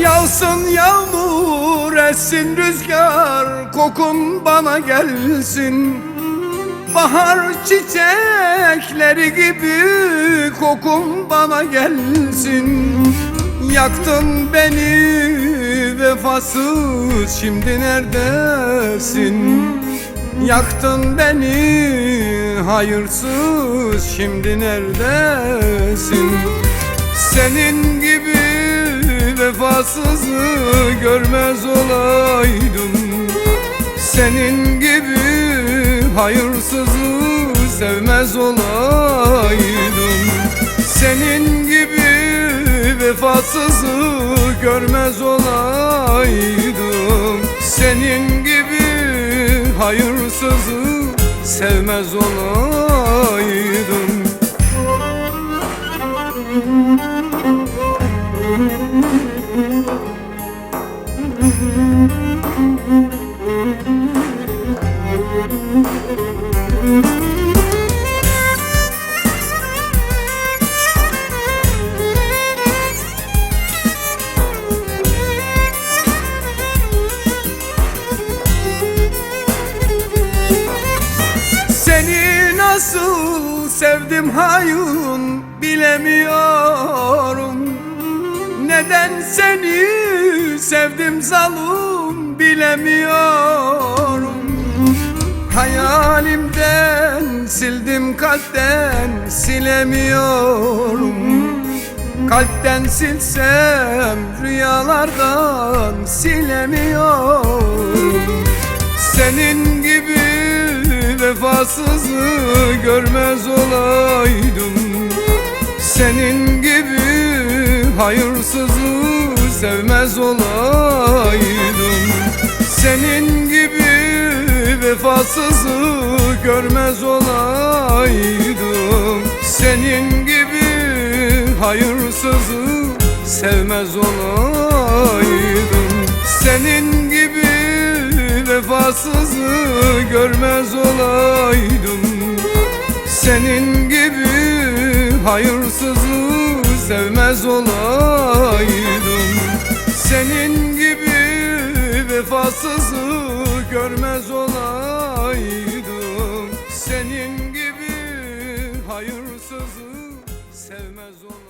Yağsın yağmur essin rüzgar Kokun bana gelsin. Bahar çiçekleri gibi Kokun bana gelsin. Yaktın beni vefasız Şimdi neredesin? Yaktın beni hayırsız Şimdi neredesin? Senin gibi vefasızı görmez olaydım Senin gibi hayırsızı sevmez olaydım Senin gibi vefasızı görmez olaydım Senin gibi hayırsızı sevmez olaydım Seni nasıl sevdim hayun bilemiyorum. Neden seni sevdim zalım bilemiyorum. Hayalimden sildim kalpten silemiyorum. Kalpten silsem rüyalardan silemiyorum. Senin gibi vefasızı görmez olaydım. Senin gibi hayırsızı sevmez olaydım. Senin gibi vefasızı görmez olaydım. Senin gibi hayırsızı sevmez olaydım. Senin vefasızı görmez olaydım. Senin gibi hayırsızı sevmez olaydım. Senin gibi vefasızı görmez olaydım. Senin gibi hayırsızı sevmez olaydım.